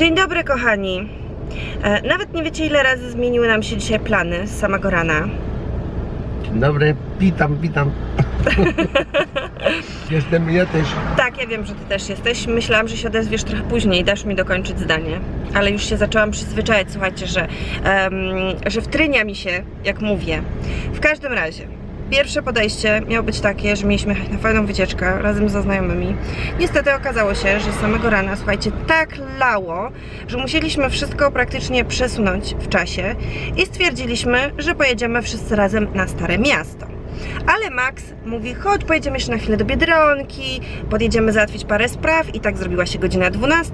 Dzień dobry, kochani. E, nawet nie wiecie, ile razy zmieniły nam się dzisiaj plany z samego rana. Dzień dobry, witam, witam. Jestem ja też. Tak, ja wiem, że ty też jesteś. Myślałam, że się odezwiesz trochę później dasz mi dokończyć zdanie. Ale już się zaczęłam przyzwyczajać, słuchajcie, że, em, że wtrynia mi się, jak mówię. W każdym razie, pierwsze podejście miało być takie, że mieliśmy jechać na fajną wycieczkę razem ze znajomymi. Niestety okazało się, że z samego rana, słuchajcie, tak lało, że musieliśmy wszystko praktycznie przesunąć w czasie i stwierdziliśmy, że pojedziemy wszyscy razem na Stare Miasto. Ale Max mówi, chodź, pojedziemy jeszcze na chwilę do Biedronki, podjedziemy załatwić parę spraw i tak zrobiła się godzina 12.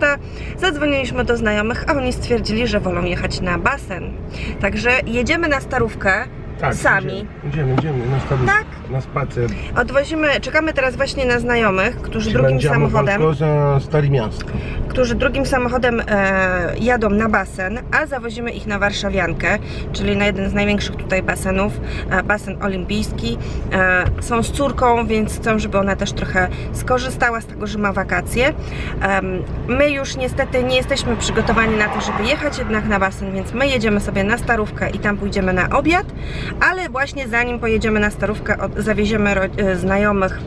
Zadzwoniliśmy do znajomych, a oni stwierdzili, że wolą jechać na basen. Także jedziemy na starówkę sami. Idziemy, idziemy, na stawę, Tak. na spacer. Odwozimy, czekamy teraz właśnie na znajomych, którzy drugim Będziemy samochodem, walko za Stare Miasto. którzy drugim samochodem e, jadą na basen, a zawozimy ich na Warszawiankę, czyli na jeden z największych tutaj basenów, e, basen olimpijski. E, są z córką, więc chcą, żeby ona też trochę skorzystała z tego, że ma wakacje. Em, my już niestety nie jesteśmy przygotowani na to, żeby jechać jednak na basen, więc my jedziemy sobie na Starówkę i tam pójdziemy na obiad, ale właśnie zanim pojedziemy na Starówkę, zawieziemy e, znajomych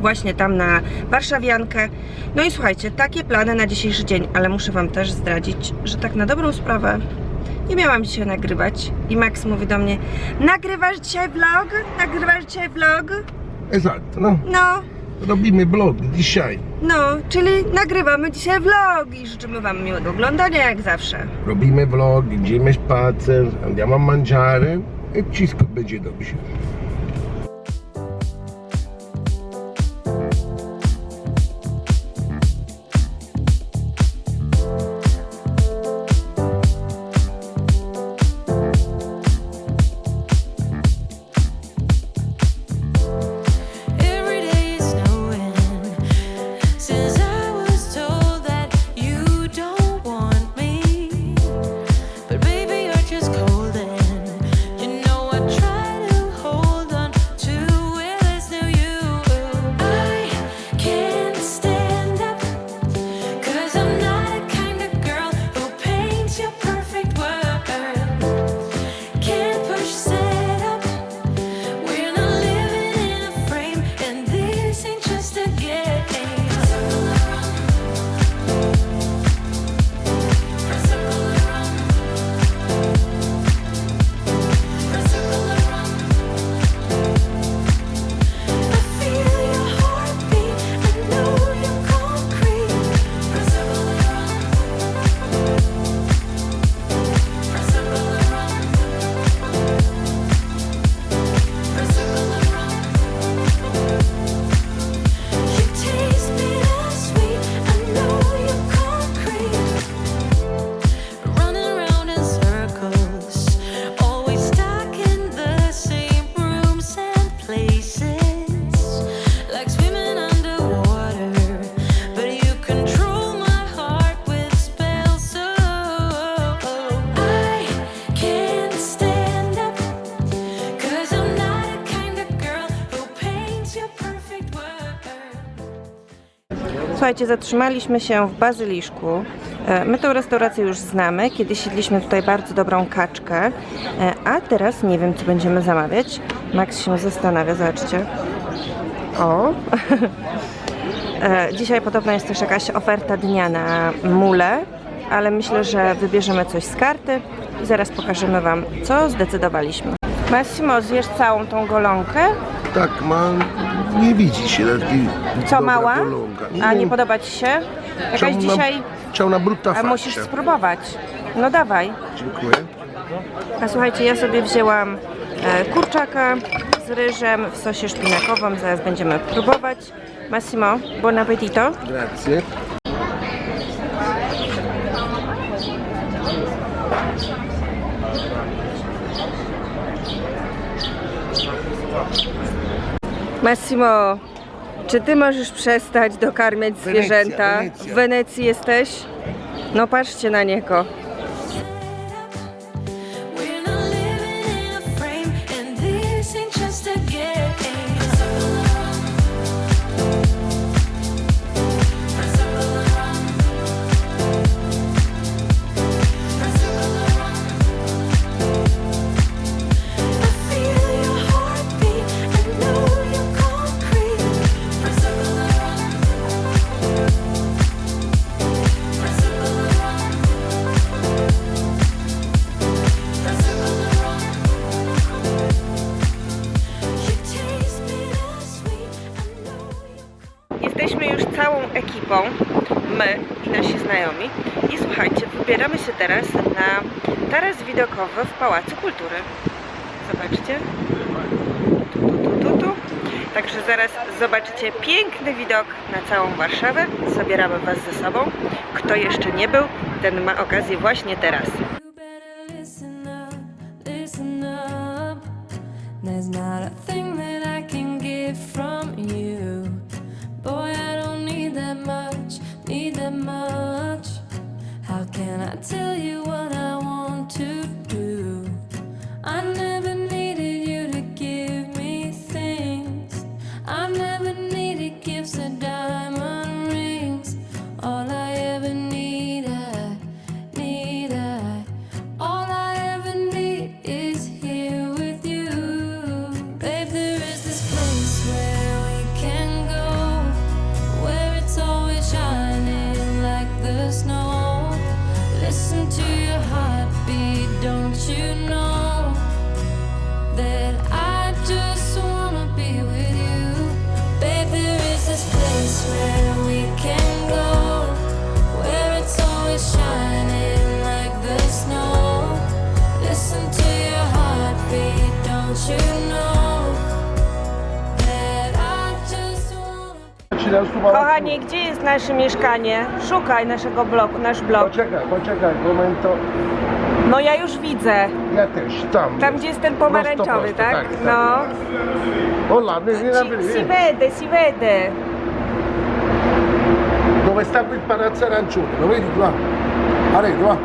właśnie tam na Warszawiankę. No i słuchajcie, takie plany na dzisiejszy dzień, ale muszę Wam też zdradzić, że tak na dobrą sprawę nie miałam dzisiaj nagrywać. I Max mówi do mnie, nagrywasz dzisiaj vlog? Nagrywasz dzisiaj vlog? Exakt, no. No, Robimy vlog dzisiaj. no, czyli nagrywamy dzisiaj vlog i życzymy Wam miłego oglądania jak zawsze. Robimy vlog, idziemy spacer, andiamo a mangiare wszystko będzie dobrze. Słuchajcie, zatrzymaliśmy się w Bazyliszku. E, My tą restaurację już znamy. Kiedyś jedliśmy tutaj bardzo dobrą kaczkę, e, a teraz nie wiem, co będziemy zamawiać. Max się zastanawia, zobaczcie. O! E, Dzisiaj podobno jest też jakaś oferta dnia na mule, ale myślę, że wybierzemy coś z karty i zaraz pokażemy Wam, co zdecydowaliśmy. Massimo, zjesz całą tą golonkę? Tak, ma... nie widzi się taki Co, dobra mała? A nie podoba Ci się? Jakaś Ciągna- dzisiaj... Ciągna brutta A musisz spróbować. No dawaj. Dziękuję. A słuchajcie, ja sobie wzięłam e, kurczaka z ryżem w sosie szpinakowym. Zaraz będziemy próbować. Massimo, buon appetito. Grazie. Massimo, czy ty możesz przestać dokarmiać Wenecja, zwierzęta? Wenecja. W Wenecji jesteś? No patrzcie na niego. Wybieramy się teraz na taras widokowy w Pałacu Kultury. Zobaczcie. Tu, tu, tu, tu, tu. Także zaraz zobaczycie piękny widok na całą Warszawę. Zabieramy Was ze sobą. Kto jeszcze nie był, ten ma okazję właśnie teraz. There's not a thing I Ci Kochanie, gdzie jest nasze mieszkanie? Szukaj naszego bloku, nasz blok. Poczekaj, poczekaj, momento. No ja już widzę. Ja też, tam. Tam gdzie jest ten pomarańczowy, Prosto, prosto, tak? tak, No. Hola, vieni a Si, vedere. si vede, si vede. Dove sta quel palazzo arancione? Lo vedi qua? Va.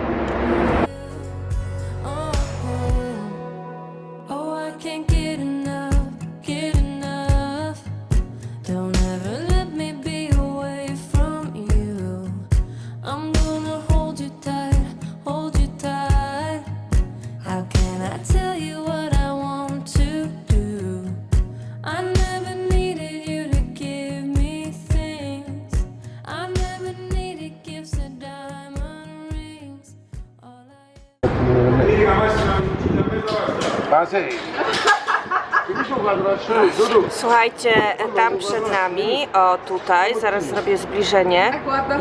Słuchajcie, tam przed nami, o tutaj, zaraz zrobię zbliżenie,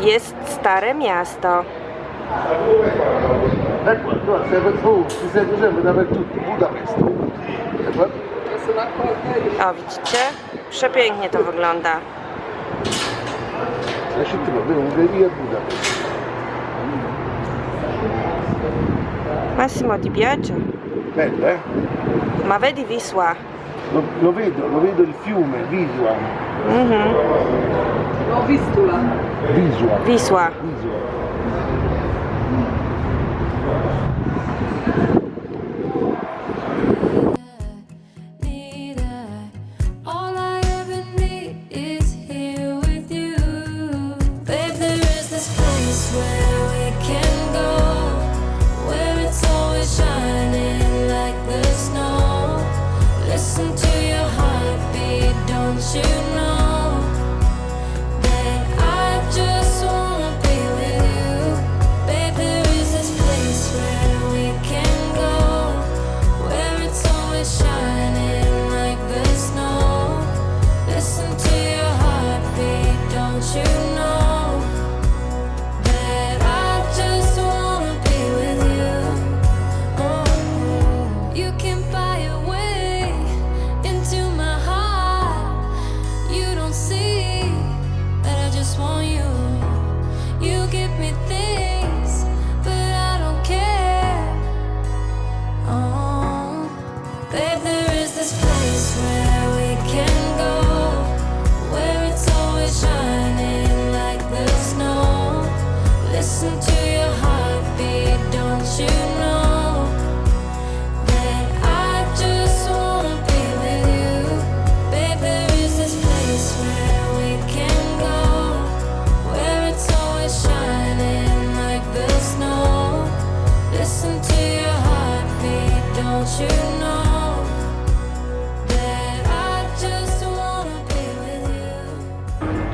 jest Stare Miasto. O, widzicie? Przepięknie to wygląda. Budapest. Massimo ti piace? Bello, eh? Ma vedi Wisła? Lo, lo vedo, lo vedo il fiume, Visua. Mhm. Visua. Wisła. Visua. You know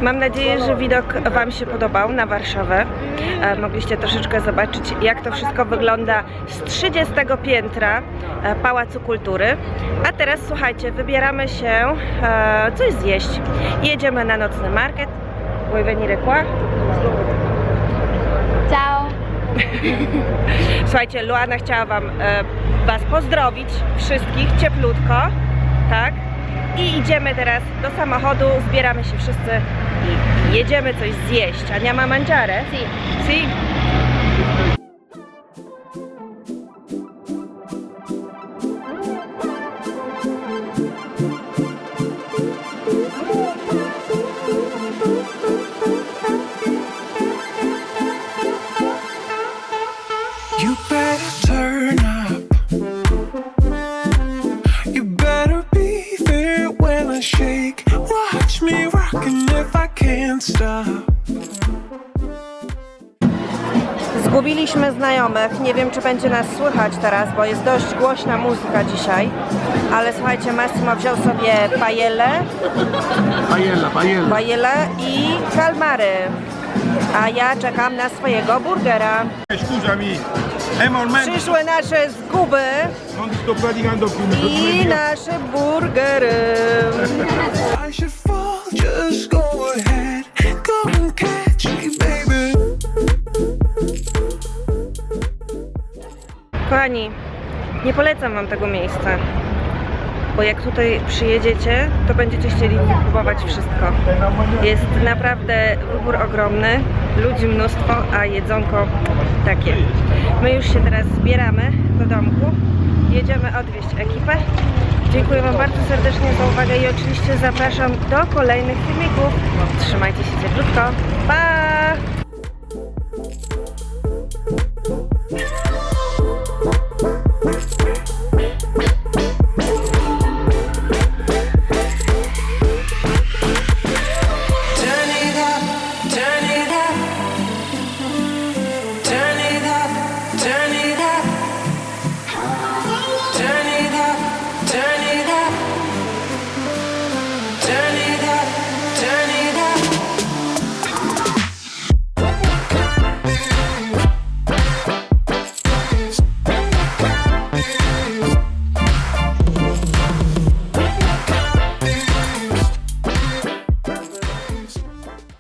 Mam nadzieję, że widok Wam się podobał na Warszawę. E, Mogliście troszeczkę zobaczyć, jak to wszystko wygląda z 30 piętra e, Pałacu Kultury. A teraz słuchajcie, wybieramy się e, coś zjeść. Jedziemy na nocny market. Vuoi venire qua? Ciao. Słuchajcie, Luana chciała wam, Was pozdrowić, wszystkich, cieplutko, tak? I idziemy teraz do samochodu, zbieramy się wszyscy i jedziemy coś zjeść. Ania ma mangiare? Si. Si. Znajomych. Nie wiem, czy będzie nas słychać teraz, bo jest dość głośna muzyka dzisiaj. Ale słuchajcie, Massimo wziął sobie pajelę, Pajela, pajela. pajelę i kalmary. A ja czekam na swojego burgera. Przyszły nasze zguby non ti sto praticando più, mi sto i nasze burgery. I should fall, just go ahead. Kochani, nie polecam Wam tego miejsca, bo jak tutaj przyjedziecie, to będziecie chcieli wypróbować wszystko. Jest naprawdę wybór ogromny, ludzi mnóstwo, a jedzonko takie. My już się teraz zbieramy do domku, jedziemy odwieźć ekipę. Dziękuję Wam bardzo serdecznie za uwagę i oczywiście zapraszam do kolejnych filmików. Trzymajcie się cieplutko. Pa!